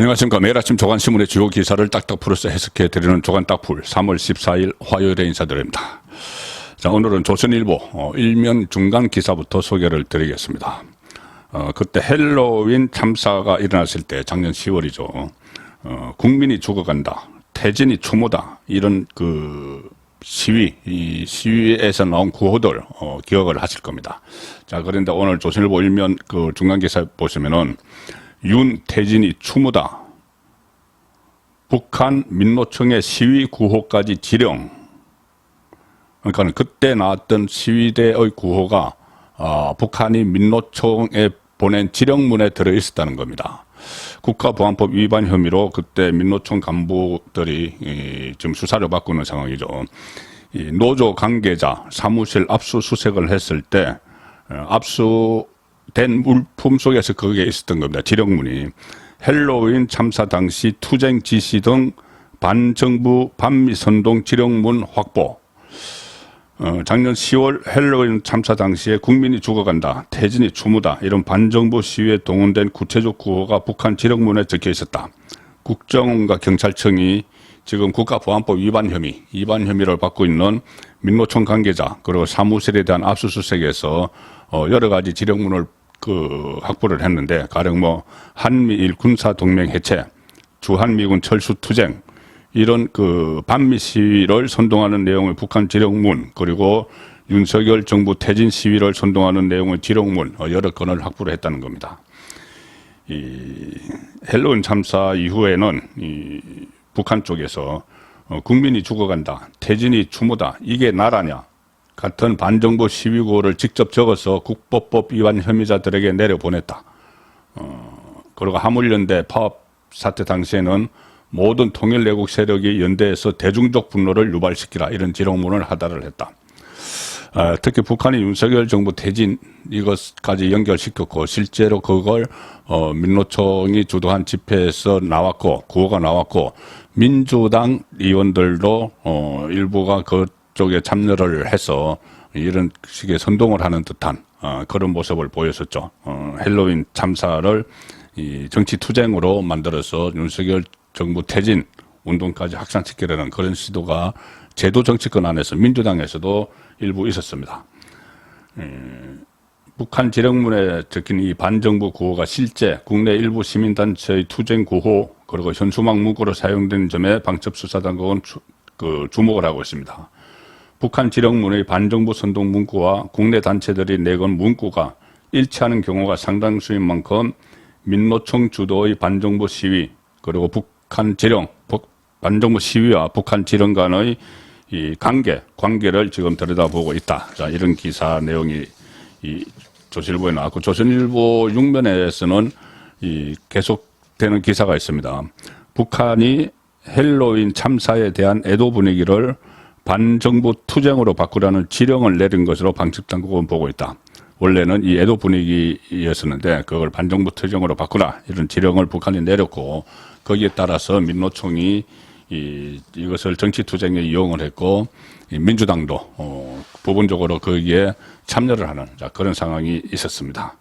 안녕하십니까. 매일 아침 조간신문의 주요 기사를 딱딱 풀어서 해석해 드리는 조간 딱풀 3월 14일 화요일에 인사드립니다. 자, 오늘은 조선일보 어, 일면 중간 기사부터 소개를 드리겠습니다. 어, 그때 헬로윈 참사가 일어났을 때 작년 10월이죠. 어, 국민이 죽어간다. 태진이 추모다. 이런 그 시위, 이 시위에서 나온 구호들 어, 기억을 하실 겁니다. 자, 그런데 오늘 조선일보 일면 그 중간 기사 보시면은 윤태진이 추모다. 북한 민노총의 시위 구호까지 지령. 그러니까 그때 나왔던 시위대의 구호가 어, 북한이 민노총에 보낸 지령문에 들어 있었다는 겁니다. 국가보안법 위반 혐의로 그때 민노총 간부들이 이, 지금 수사를 받고 있는 상황이죠. 이 노조 관계자 사무실 압수수색을 했을 때 어, 압수 된 물품 속에서 그게 있었던 겁니다. 지령문이 헬로윈 참사 당시 투쟁 지시 등 반정부 반미 선동 지령문 확보. 어, 작년 10월 헬로윈 참사 당시에 국민이 죽어간다, 태진이 추모다 이런 반정부 시위에 동원된 구체적 구호가 북한 지령문에 적혀 있었다. 국정원과 경찰청이 지금 국가보안법 위반 혐의, 위반 혐의를 받고 있는 민노총 관계자 그리고 사무실에 대한 압수수색에서 어, 여러 가지 지령문을 그 확보를 했는데 가령 뭐 한미일 군사 동맹 해체, 주한미군 철수 투쟁 이런 그 반미 시위를 선동하는 내용의 북한 지령문 그리고 윤석열 정부 퇴진 시위를 선동하는 내용의 지령문 어, 여러 건을 확보를 했다는 겁니다. 이 헬로윈 참사 이후에는 이 북한 쪽에서 어, 국민이 죽어간다, 태진이 추모다, 이게 나라냐 같은 반정부 시위구호를 직접 적어서 국법법 위반 혐의자들에게 내려보냈다. 어, 그리고 하물연대 파업 사태 당시에는 모든 통일내국 세력이 연대해서 대중적 분노를 유발시키라 이런 지령문을 하달을 했다. 어, 특히 북한이 윤석열 정부 퇴진 이것까지 연결시켰고 실제로 그걸 어, 민노총이 주도한 집회에서 나왔고 구호가 나왔고 민주당 의원들도 어, 일부가 그 쪽에 참여를 해서 이런 식의 선동을 하는 듯한 어, 그런 모습을 보였었죠. 어, 헬로윈 참사를 이 정치 투쟁으로 만들어서 윤석열 정부 퇴진 운동까지 확산시키려는 그런 시도가 제도 정치권 안에서 민주당에서도 일부 있었습니다. 음, 북한 지령문에 적힌 이 반정부 구호가 실제 국내 일부 시민단체의 투쟁 구호 그리고 현수막 문구로 사용된 점에 방첩수사당국은 주, 그 주목을 하고 있습니다. 북한 지령문의 반정부 선동 문구와 국내 단체들이 내건 문구가 일치하는 경우가 상당수인 만큼 민노총 주도의 반정부 시위 그리고 북한 지령 반정부 시위와 북한 지령 간의 이 관계 관계를 지금 들여다보고 있다. 자 이런 기사 내용이 이 조선일보에 나왔고 조선일보 6면에서는 이 계속되는 기사가 있습니다. 북한이 헬로윈 참사에 대한 애도 분위기를 반정부 투쟁으로 바꾸라는 지령을 내린 것으로 방첩당국은 보고 있다. 원래는 이 애도 분위기였었는데 그걸 반정부 투쟁으로 바꾸라 이런 지령을 북한이 내렸고 거기에 따라서 민노총이 이, 이것을 정치 투쟁에 이용을 했고 민주당도 어, 부분적으로 거기에 참여를 하는 자, 그런 상황이 있었습니다.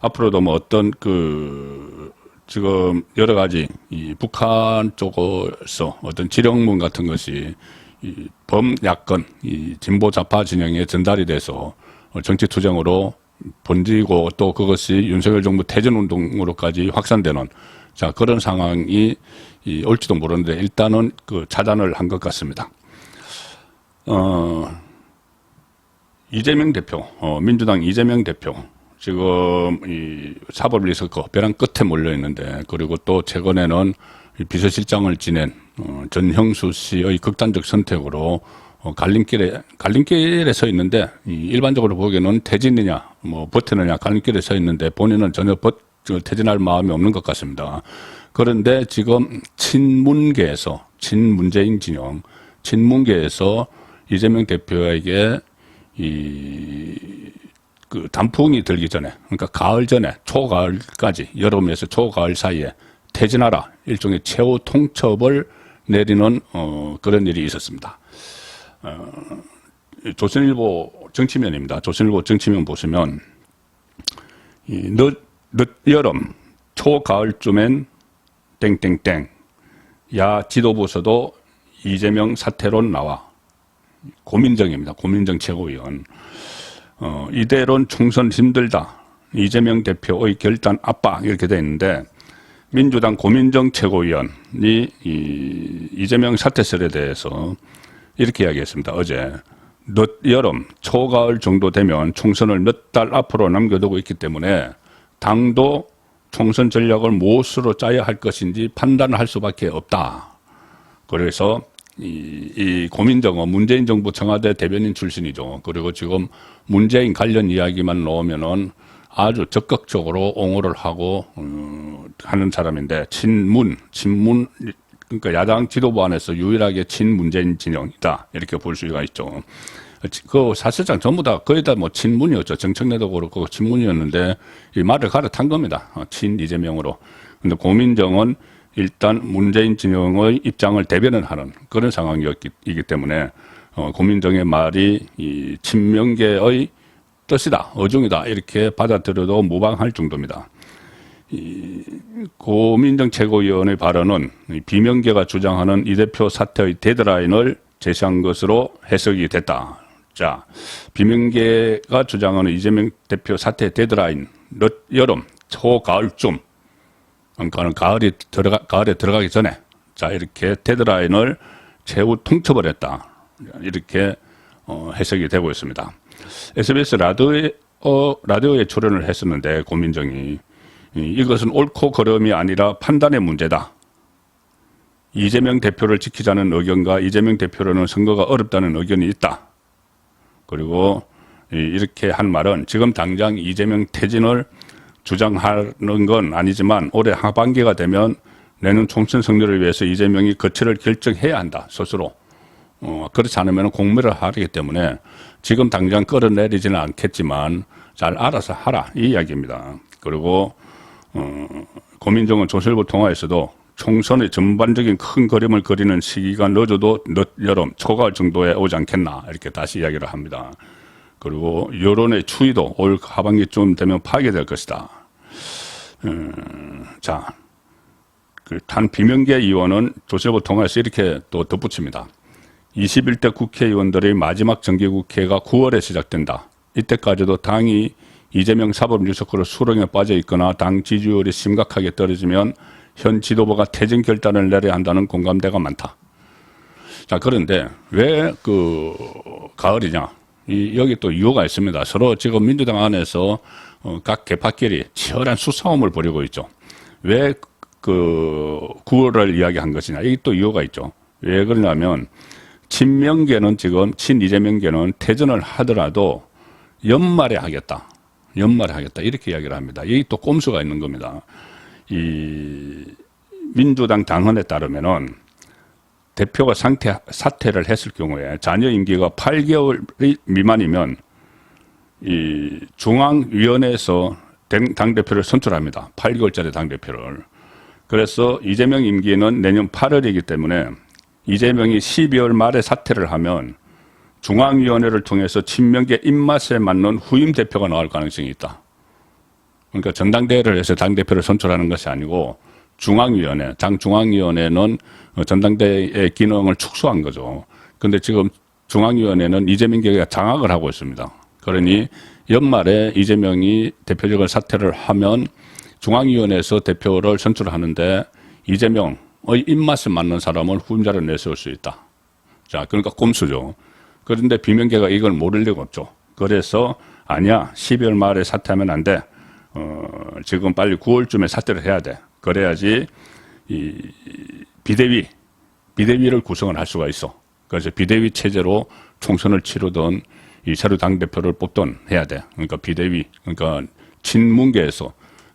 앞으로도 뭐 어떤 그 지금 여러 가지 이 북한 쪽에서 어떤 지령문 같은 것이 이 범야권 이 진보 좌파 진영에 전달이 돼서 정치 투쟁으로 번지고 또 그것이 윤석열 정부 퇴진 운동으로까지 확산되는 자 그런 상황이 이 올지도 모르는데 일단은 그 차단을 한 것 같습니다. 어, 이재명 대표, 어, 민주당 이재명 대표 지금 이 사법을 있었고 벼랑 끝에 몰려 있는데 그리고 또 최근에는 비서실장을 지낸 어, 전형수 씨의 극단적 선택으로 어, 갈림길에 갈림길에 서 있는데 이 일반적으로 보기에는 퇴진이냐 뭐 버티느냐 갈림길에 서 있는데 본인은 전혀 버, 퇴진할 마음이 없는 것 같습니다. 그런데 지금 친문계에서 친문재인 진영 친문계에서 이재명 대표에게 이 그 단풍이 들기 전에 그러니까 가을 전에 초가을까지 여름에서 초가을 사이에 퇴진하라 일종의 최후 통첩을 내리는 어, 그런 일이 있었습니다. 어, 조선일보 정치면입니다. 조선일보 정치면 보시면 이 늦, 늦 여름 초가을쯤엔 땡땡땡 야 지도부서도 이재명 사퇴론 나와 고민정입니다. 고민정 최고위원 어, 이대로는 총선 힘들다. 이재명 대표의 결단 압박 이렇게 돼 있는데 민주당 고민정 최고위원이 이 이재명 사퇴설에 대해서 이렇게 이야기했습니다. 어제 늦 여름 초가을 정도 되면 총선을 몇 달 앞으로 남겨두고 있기 때문에 당도 총선 전략을 무엇으로 짜야 할 것인지 판단을 할 수밖에 없다. 그래서 이, 이 고민정은 문재인 정부 청와대 대변인 출신이죠. 그리고 지금 문재인 관련 이야기만 나오면은 아주 적극적으로 옹호를 하고 어, 하는 사람인데 친문, 친문 그러니까 야당 지도부 안에서 유일하게 친문재인 진영이다 이렇게 볼 수가 있죠. 그 사실상 전부 다 거의 다 뭐 친문이었죠. 정청래도 그렇고 친문이었는데 이 말을 갈아탄 겁니다. 어, 친 이재명으로. 근데 고민정은 일단 문재인 진영의 입장을 대변을 하는 그런 상황이었기 이기 때문에 어, 고민정의 말이 이 친명계의 뜻이다, 어중이다 이렇게 받아들여도 무방할 정도입니다. 이 고민정 최고위원의 발언은 이 비명계가 주장하는 이 대표 사퇴의 데드라인을 제시한 것으로 해석이 됐다. 자, 비명계가 주장하는 이재명 대표 사퇴 데드라인 늦 여름 초가을쯤 그러니까는 가을이 들어가 가을에 들어가기 전에 자 이렇게 데드라인을 최후 통첩을 했다 이렇게 어, 해석이 되고 있습니다. SBS 라디오에 어, 라디오에 출연을 했었는데 고민정이 이, 이것은 옳고 그름이 아니라 판단의 문제다. 이재명 대표를 지키자는 의견과 이재명 대표로는 선거가 어렵다는 의견이 있다. 그리고 이- 이렇게 한 말은 지금 당장 이재명 퇴진을 주장하는 건 아니지만 올해 하반기가 되면 내년 총선 승리를 위해서 이재명이 거취를 결정해야 한다 스스로 어, 그렇지 않으면 공매를 하기 때문에 지금 당장 끌어내리지는 않겠지만 잘 알아서 하라 이 이야기입니다. 그리고 어, 고민정은 조설부 통화에서도 총선의 전반적인 큰 그림을 그리는 시기가 늦어도 늦 여름 초가을 정도에 오지 않겠나 이렇게 다시 이야기를 합니다. 그리고 여론의 추이도 올 하반기쯤 되면 파괴될 것이다. 음, 자, 그 단 비명계 의원은 조세호 통해서 이렇게 또 덧붙입니다. 21대 국회의원들의 마지막 정기국회가 9월에 시작된다. 이때까지도 당이 이재명 사법유석으로 수렁에 빠져 있거나 당 지지율이 심각하게 떨어지면 현 지도부가 퇴진 결단을 내려야 한다는 공감대가 많다. 자, 그런데 왜 그 가을이냐? 이, 여기 또 이유가 있습니다. 서로 지금 민주당 안에서 어, 각 개파끼리 치열한 수싸움을 벌이고 있죠. 왜 그 9월을 이야기한 것이냐? 이게 또 이유가 있죠. 왜 그러냐면 친명계는 지금 친 이재명계는 퇴전을 하더라도 연말에 하겠다. 연말에 하겠다. 이렇게 이야기를 합니다. 이게 또 꼼수가 있는 겁니다. 이 민주당 당헌에 따르면은 대표가 상태, 사퇴를 했을 경우에 자녀 임기가 8개월 미만이면 이 중앙위원회에서 당- 당대표를 선출합니다. 8개월짜리 당대표를. 그래서 이재명 임기는 내년 8월이기 때문에 이재명이 12월 말에 사퇴를 하면 중앙위원회를 통해서 친명계 입맛에 맞는 후임 대표가 나올 가능성이 있다. 그러니까 전당대회를 해서 당대표를 선출하는 것이 아니고 중앙위원회, 당 중앙위원회는 어, 전당대회의 기능을 축소한 거죠. 근데 지금 중앙위원회는 이재명 계가 장악을 하고 있습니다. 그러니 연말에 이재명이 대표직을 사퇴를 하면 중앙위원회에서 대표를 선출하는데 이재명의 입맛에 맞는 사람을 후임자를 내세울 수 있다. 자, 그러니까 꼼수죠. 그런데 비명계가 이걸 모를 리가 없죠. 그래서 아니야, 12월 말에 사퇴하면 안 돼. 어, 지금 빨리 9월쯤에 사퇴를 해야 돼. 그래야지 이 비대위, 비대위를 구성을 할 수가 있어. 그래서 비대위 체제로 총선을 치르던 이 새로 당 대표를 뽑던 해야 돼. 그러니까 비대위, 그러니까 친문계에서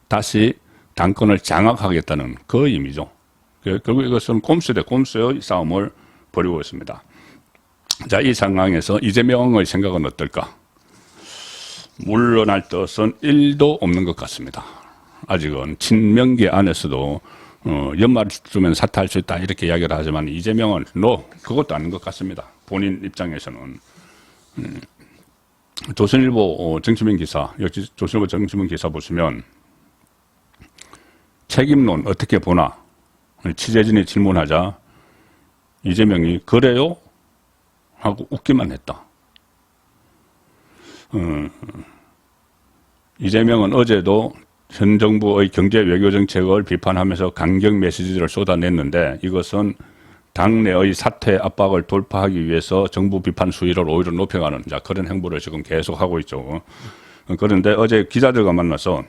다시 당권을 장악하겠다는 그 의미죠. 그- 결국 이것은 꼼수 대 꼼수의 싸움을 벌이고 있습니다. 자, 이 상황에서 이재명의 생각은 어떨까? 물러날 뜻은 1도 없는 것 같습니다. 아직은 친명계 안에서도 어, 연말쯤엔 사퇴할 수 있다 이렇게 이야기를 하지만 이재명은 노 그것도 아닌 것 같습니다. 본인 입장에서는 음, 조선일보 어, 정치민 기사 역시 조선일보 정치민 기사 보시면 책임론 어떻게 보나 취재진이 질문하자 이재명이 그래요? 하고 웃기만 했다. 어, 이재명은 어제도 현 정부의 경제 외교 정책을 비판하면서 강경 메시지를 쏟아냈는데 이것은 당내의 사퇴 압박을 돌파하기 위해서 정부 비판 수위를 오히려 높여가는 자, 그런 행보를 지금 계속하고 있죠. 어, 그런데 어제 기자들과 만나서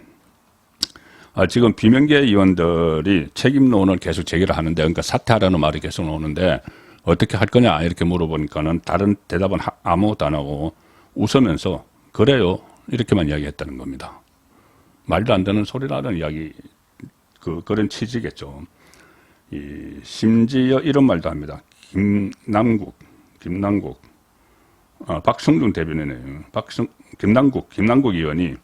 아, 지금 비명계 의원들이 책임론을 계속 제기를 하는데, 그러니까 사퇴하라는 말이 계속 나오는데, 어떻게 할 거냐, 이렇게 물어보니까는 다른 대답은 하- 아무것도 안 하고 웃으면서, 그래요. 이렇게만 이야기했다는 겁니다. 말도 안 되는 소리라는 이야기, 그, 그런 취지겠죠. 이, 심지어 이런 말도 합니다. 김남국, 김남국, 아, 박성준 대변인이에요. 박성, 김남국, 김남국 의원이 이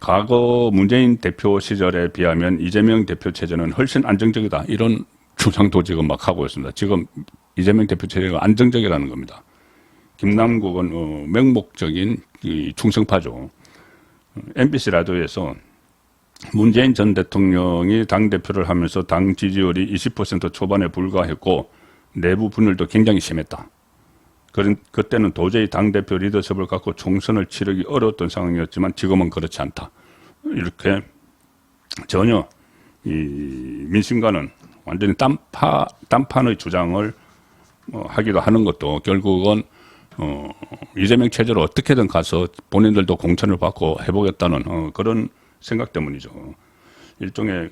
과거 문재인 대표 시절에 비하면 이재명 대표 체제는 훨씬 안정적이다. 이런 주장도 지금 막 하고 있습니다. 지금 이재명 대표 체제가 안정적이라는 겁니다. 김남국은 어, 맹목적인 이 충성파죠. MBC 라디오에서 문재인 전 대통령이 당 대표를 하면서 당 지지율이 20% 초반에 불과했고 내부 분열도 굉장히 심했다. 그런 그때는 도저히 당 대표 리더십을 갖고 총선을 치르기 어려웠던 상황이었지만 지금은 그렇지 않다. 이렇게 전혀 이 민심과는 완전히 딴파 딴판의 주장을 어, 하기도 하는 것도 결국은 어, 이재명 체제로 어떻게든 가서 본인들도 공천을 받고 해보겠다는 어, 그런 생각 때문이죠. 일종의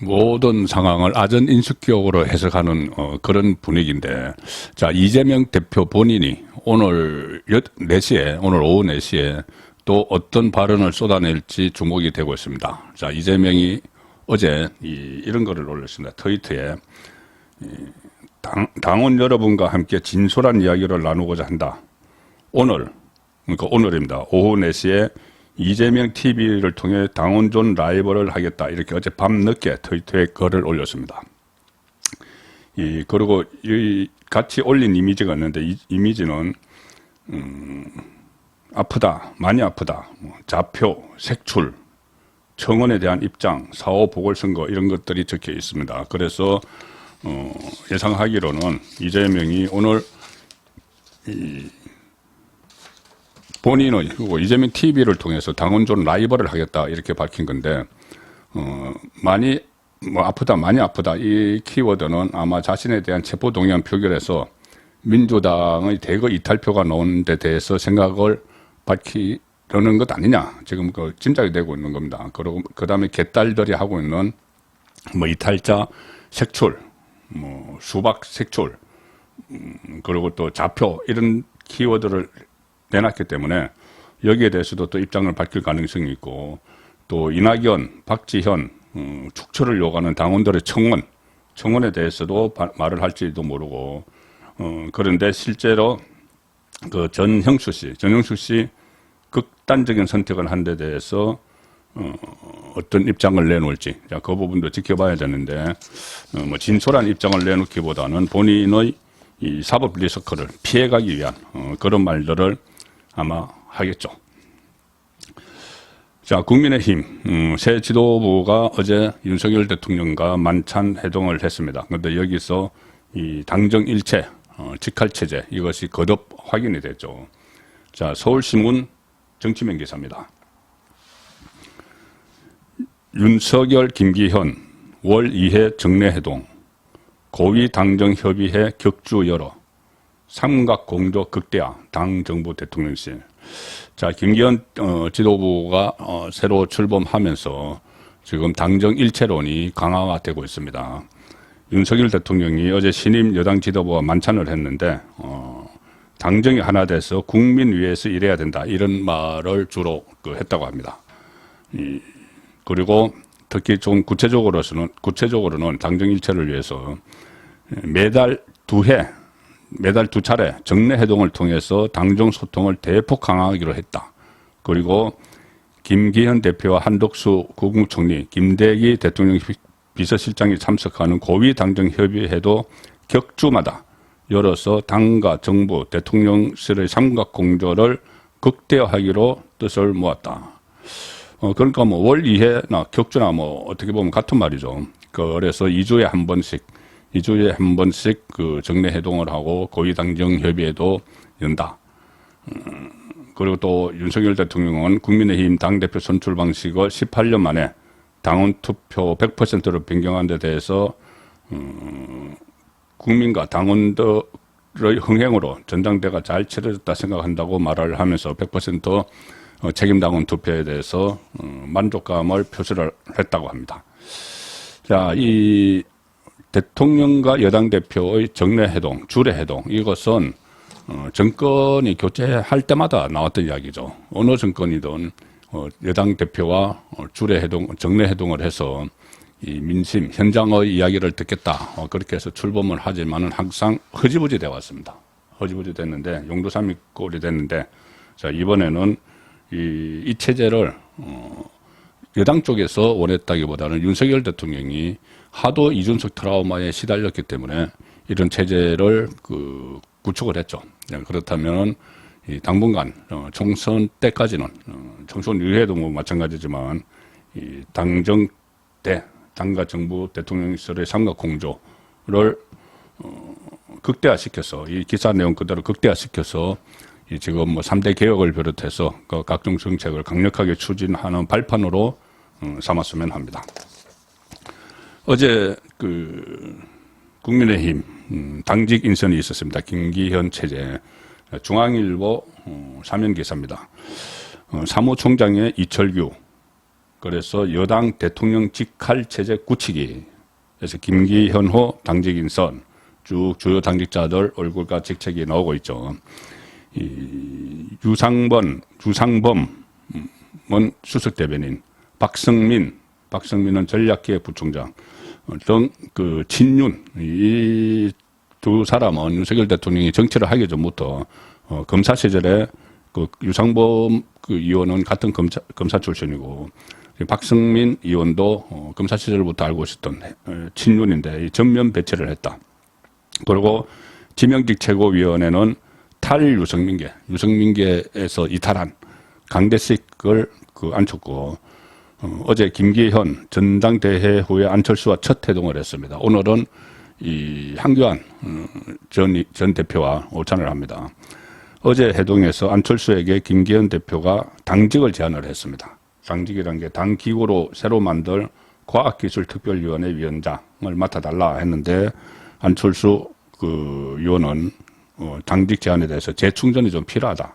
모든 상황을 아전 인식적으로 해석하는 어, 그런 분위기인데 자 이재명 대표 본인이 오늘 4시에 오늘 오후 4시에 또 어떤 발언을 쏟아낼지 주목이 되고 있습니다. 자 이재명이 어제 이, 이런 거를 올렸습니다. 트위터에 이, 당, 당원 여러분과 함께 진솔한 이야기를 나누고자 한다. 오늘 그러니까 오늘입니다. 오후 4시에 이재명 TV를 통해 당원존 라이브를 하겠다. 이렇게 어제 밤 늦게 트위터에 글을 올렸습니다. 이, 그리고 이 같이 올린 이미지가 있는데 이 이미지는, 음, 아프다, 많이 아프다, 뭐 좌표, 색출, 청원에 대한 입장, 사후 보궐선거 이런 것들이 적혀 있습니다. 그래서, 어, 예상하기로는 이재명이 오늘 본인의 그리고 이재명 TV를 통해서 당원존 라이벌을 하겠다 이렇게 밝힌 건데 어 많이 뭐 아프다 많이 아프다 이 키워드는 아마 자신에 대한 체포 동의안 표결에서 민주당의 대거 이탈표가 나온 데 대해서 생각을 밝히려는 것 아니냐 지금 그 짐작이 되고 있는 겁니다. 그리고 그 다음에 개딸들이 하고 있는 뭐 이탈자 색출, 뭐 수박 색출, 음, 그리고 또 좌표 이런 키워드를 내놨기 때문에 여기에 대해서도 또 입장을 밝힐 가능성이 있고 또 이낙연, 박지현 음, 축처를 요구하는 당원들의 청원, 청원에 대해서도 바- 말을 할지도 모르고 어, 그런데 실제로 그 전형수 씨, 전형수 씨 극단적인 선택을 한 데 대해서 어, 어떤 입장을 내놓을지 자, 그 부분도 지켜봐야 되는데 어, 뭐 진솔한 입장을 내놓기보다는 본인의 이 사법 리스크를 피해가기 위한 어, 그런 말들을 아마 하겠죠. 자, 국민의힘 음, 새 지도부가 어제 윤석열 대통령과 만찬 회동을 했습니다. 그런데 여기서 이 당정 일체, 어, 직할 체제 이것이 거듭 확인이 됐죠. 자, 서울신문 정치면 기사입니다. 윤석열, 김기현 월 2회 정례회동 고위 당정 협의회 격주 열어 삼각 공조 극대화 당 정부 대통령실. 자 김기현 어, 지도부가 어, 새로 출범하면서 지금 당정 일체론이 강화가 되고 있습니다. 윤석열 대통령이 어제 신임 여당 지도부와 만찬을 했는데 어, 당정이 하나 돼서 국민 위해서 일해야 된다 이런 말을 주로 그 했다고 합니다. 이, 그리고 특히 좀 구체적으로서는 구체적으로는 당정 일체를 위해서 매달 두 해, 매달 두 차례 정례 회동을 통해서 당정 소통을 대폭 강화하기로 했다. 그리고 김기현 대표와 한덕수 국무총리, 김대기 대통령 비- 비서실장이 참석하는 고위 당정 협의회도 격주마다 열어서 당과 정부, 대통령실의 삼각 공조를 극대화하기로 뜻을 모았다. 어, 그러니까 뭐월 2회나 격주나 뭐 어떻게 보면 같은 말이죠. 그래서 2주에 한 번씩 2주에 한 번씩 그 정례 회동을 하고 고위 당정 협의회도 연다. 음, 그리고 또 윤석열 대통령은 국민의힘 당대표 선출 방식을 18년 만에 당원 투표 100%로 변경한 데 대해서 음, 국민과 당원들의 흥행으로 전당대가 잘 치러졌다 생각한다고 말을 하면서 100% 어, 책임 당원 투표에 대해서 어, 만족감을 표시를 했다고 합니다. 자, 이 대통령과 여당 대표의 정례 회동, 주례 회동 이것은 어, 정권이 교체할 때마다 나왔던 이야기죠. 어느 정권이든 어, 여당 대표와 어, 주례 회동, 정례 회동을 해서 이 민심, 현장의 이야기를 듣겠다. 어, 그렇게 해서 출범을 하지만은 항상 허지부지 되어 왔습니다. 허지부지 됐는데 용도삼이 꼴이 됐는데 자 이번에는 이, 이 체제를 어, 여당 쪽에서 원했다기보다는 윤석열 대통령이 하도 이준석 트라우마에 시달렸기 때문에 이런 체제를 그 구축을 했죠. 네, 그렇다면 이 당분간 어, 총선 때까지는 어, 총선 이후에도 뭐 마찬가지지만 이 당정 때 당과 정부 대통령실의 삼각 공조를 어, 극대화시켜서 이 기사 내용 그대로 극대화시켜서 이 지금 뭐 3대 개혁을 비롯해서 그 각종 정책을 강력하게 추진하는 발판으로 어, 삼았으면 합니다. 어제 그 국민의힘 음, 당직 인선이 있었습니다. 김기현 체제 중앙일보 어, 사면 기사입니다. 어, 사무총장의 이철규 그래서 여당 대통령 직할 체제 굳히기 그래서 김기현호 당직 인선 쭉 주요 당직자들 얼굴과 직책이 나오고 있죠. 이 유상번 유상범은 수석 대변인 박성민 박성민은 전략기획 부총장 등그 친윤 이 두 사람은 윤석열 대통령이 정치를 하기 전부터 어, 검사 시절에 그 유상범 그 의원은 같은 검사 검사 출신이고 이 박성민 의원도 어, 검사 시절부터 알고 있었던 어, 친윤인데 이 전면 배치를 했다. 그리고 지명직 최고위원회는 탈 유성민계 유성민계에서 이탈한 강대식을 그 앉혔고 어, 어제 김기현 전당대회 후에 안철수와 첫 회동을 했습니다. 오늘은 이 한교안 어, 전, 전 대표와 오찬을 합니다. 어제 회동에서 안철수에게 김기현 대표가 당직을 제안을 했습니다. 당직이란 게 당 기구로 새로 만들 과학기술특별위원회 위원장을 맡아달라 했는데 안철수 그 의원은 어, 당직 제안에 대해서 재충전이 좀 필요하다.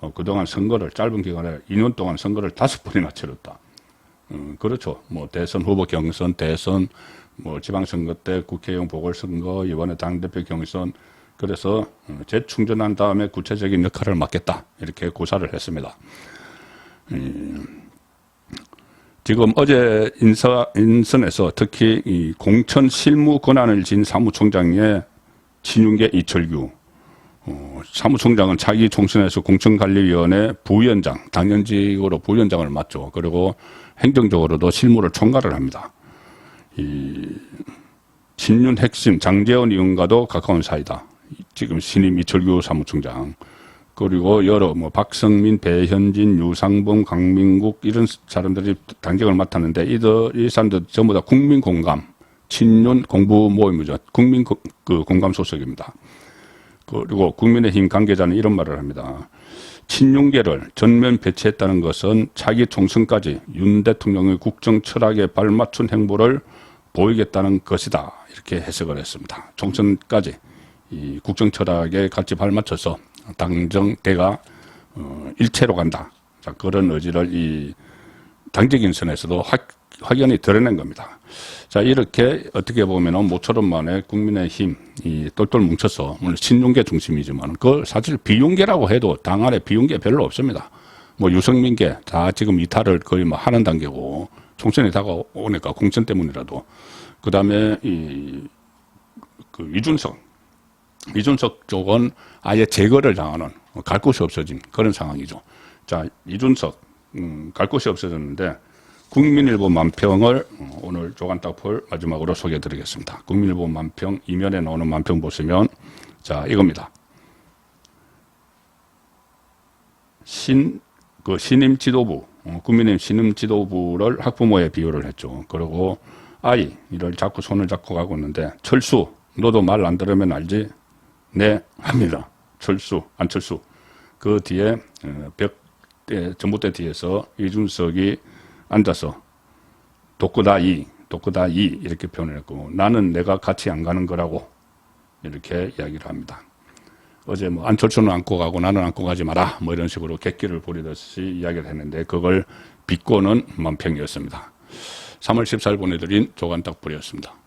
어, 그동안 선거를 짧은 기간에 2년 동안 선거를 다섯 번이나 치렀다. 음, 그렇죠. 뭐 대선 후보 경선, 대선, 뭐 지방선거 때 국회의원 보궐선거, 이번에 당대표 경선, 그래서 어, 재충전한 다음에 구체적인 역할을 맡겠다. 이렇게 고사를 했습니다. 음, 지금 어제 인사, 인선에서 특히 이 공천 실무 권한을 진 사무총장의 친윤계 이철규, 어, 사무총장은 차기 총선에서 공천관리위원회 부위원장, 당연직으로 부위원장을 맡죠. 그리고 행정적으로도 실무를 총괄을 합니다. 이 친윤 핵심 장재원 의원과도 가까운 사이다. 지금 신임 이철규 사무총장 그리고 여러 뭐 박성민, 배현진, 유상범, 강민국 이런 사람들이 당직을 맡았는데 이들 이 사람들 전부 다 국민 공감 친윤 공부 모임이죠. 국민 그, 그 공감 소속입니다. 그리고 국민의힘 관계자는 이런 말을 합니다. 친윤계를 전면 배치했다는 것은 차기 총선까지 윤 대통령의 국정 철학에 발맞춘 행보를 보이겠다는 것이다. 이렇게 해석을 했습니다. 총선까지 이 국정 철학에 같이 발맞춰서 당정 대가 어, 일체로 간다. 자, 그런 의지를 이 당직 인선에서도 확, 확연히 드러낸 겁니다. 자, 이렇게 어떻게 보면은 모처럼 만에 국민의힘 이 똘똘 뭉쳐서 물론 친윤계 중심이지만 그 사실 비윤계라고 해도 당 안에 비윤계 별로 없습니다. 뭐 유승민계 다 지금 이탈을 거의 뭐 하는 단계고 총선이 다가오니까 공천 때문이라도 그 다음에 이 그 이준석 이준석 쪽은 아예 제거를 당하는 갈 곳이 없어진 그런 상황이죠. 자 이준석 음, 갈 곳이 없어졌는데 국민일보 만평을 오늘 조간딱풀 마지막으로 소개해 드리겠습니다. 국민일보 만평 이면에 나오는 만평 보시면 자 이겁니다. 신 그 신임 지도부 어, 국민의힘 신임 지도부를 학부모에 비유를 했죠. 그리고 아이 이를 자꾸 손을 잡고 가고 있는데 철수 너도 말 안 들으면 알지? 네 합니다. 철수 안철수 그 뒤에 어, 벽 전봇대 뒤에서 이준석이 앉아서 독구다 이 독구다 이 이렇게 표현을 했고 나는 내가 같이 안 가는 거라고 이렇게 이야기를 합니다. 어제 뭐 안철수는 안고 가고 나는 안고 가지 마라 뭐 이런 식으로 객기를 부리듯이 이야기를 했는데 그걸 비꼬는 만평이었습니다. 3월 14일 보내드린 조간딱 불이었습니다.